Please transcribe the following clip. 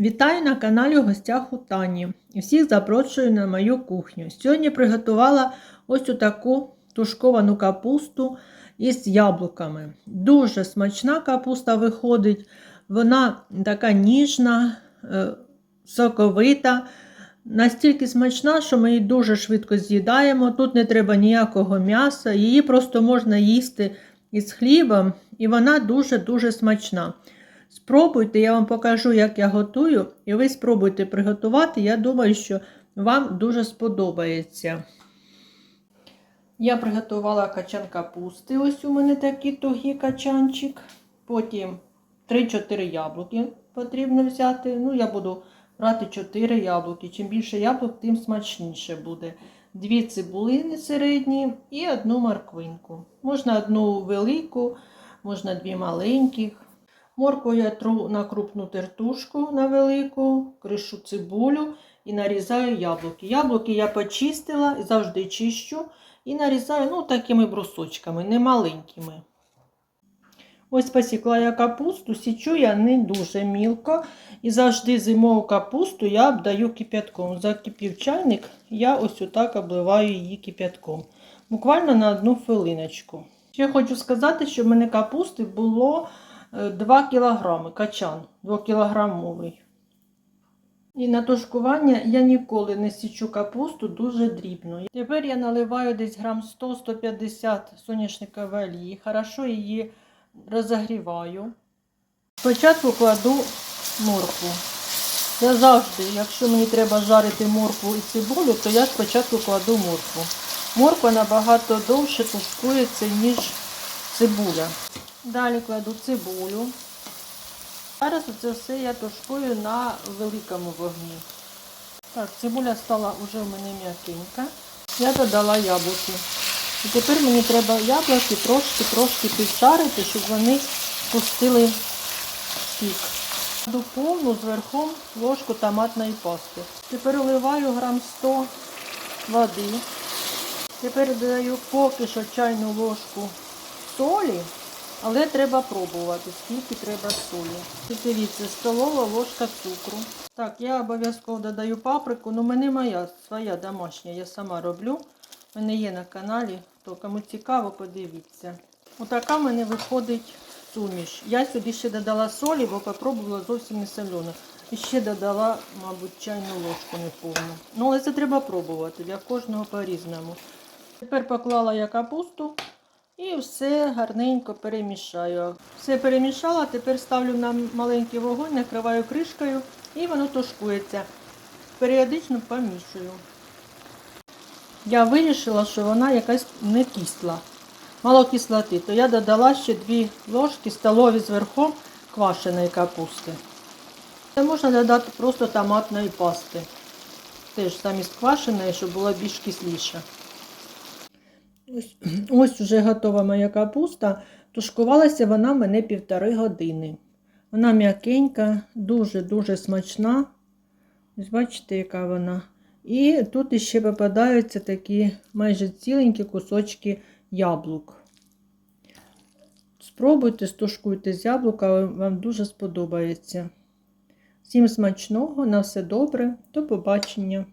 Вітаю на каналі в гостях у Тані. Всіх запрошую на мою кухню. Сьогодні приготувала ось таку тушковану капусту із яблуками. Дуже смачна капуста виходить. Вона така ніжна, е, соковита. Настільки смачна, що ми її дуже швидко з'їдаємо. Тут не треба ніякого м'яса, її просто можна їсти із хлібом, і вона дуже-дуже смачна. Спробуйте, я вам покажу, як я готую, і ви спробуйте приготувати. Я думаю, що вам дуже сподобається. Я приготувала качан капусти. Ось у мене такий тугий качанчик. Потім 3-4 яблуки потрібно взяти. Ну, я буду брати 4 яблуки. Чим більше яблук, тим смачніше буде. Дві цибулини середні і одну морквинку. Можна одну велику, можна дві маленьких. Морку я тру на крупну тертушку на велику, кришу цибулю і нарізаю яблуки. Яблуки я почистила, завжди чищу і нарізаю ну, такими брусочками, не маленькими. Ось посікла я капусту, січу я не дуже мілко. І завжди зимову капусту я обдаю кип'ятком. Закипів чайник, я ось отак обливаю її кип'ятком. Буквально на одну хвилиночку. Ще хочу сказати, що в мене капусти було 2 кг качан 2-кілограмовий. І на тушкування я ніколи не січу капусту дуже дрібно. Тепер я наливаю десь грам 100-150 соняшникової олії. Хорошо її розігріваю. Спочатку кладу моркву. Я завжди, якщо мені треба жарити моркву і цибулю, то я спочатку кладу моркву. Морква набагато довше тушкується, ніж цибуля. Далі кладу цибулю. Зараз це все я тушкую на великому вогні. Так, цибуля стала вже в мене м'якенька. Я додала яблуки. І тепер мені треба яблуки трошки-трошки піджарити, щоб вони пустили сік. Кладу повну зверху ложку томатної пасти. Тепер вливаю грам 100 води. Тепер додаю поки що чайну ложку солі. Але треба пробувати, скільки треба солі. Дивіться, столова ложка цукру. Так, я обов'язково додаю паприку, але в мене моя своя домашня, я сама роблю. У мене є на каналі, то кому цікаво, подивіться. Отака в мене виходить суміш. Я сюди ще додала солі, бо попробувала зовсім не солену. І ще додала, мабуть, чайну ложку неповну. Ну, але це треба пробувати, для кожного по-різному. Тепер поклала я капусту. І все гарненько перемішаю. Все перемішала, тепер ставлю на маленький вогонь, накриваю кришкою і воно тушкується. Періодично помішую. Я вирішила, що вона якась не кисла. Мало кислоти, то я додала ще 2 ложки столові зверху квашеної капусти. Це можна додати просто томатної пасти. Теж замість квашеної, щоб було більш кисліше. Ось, ось вже готова моя капуста. Тушкувалася вона мене півтори години. Вона м'якенька, дуже-дуже смачна. Ось бачите, яка вона. І тут іще попадаються такі майже ціленькі кусочки яблук. Спробуйте, стушкуйте з яблука, вам дуже сподобається. Всім смачного, на все добре, до побачення!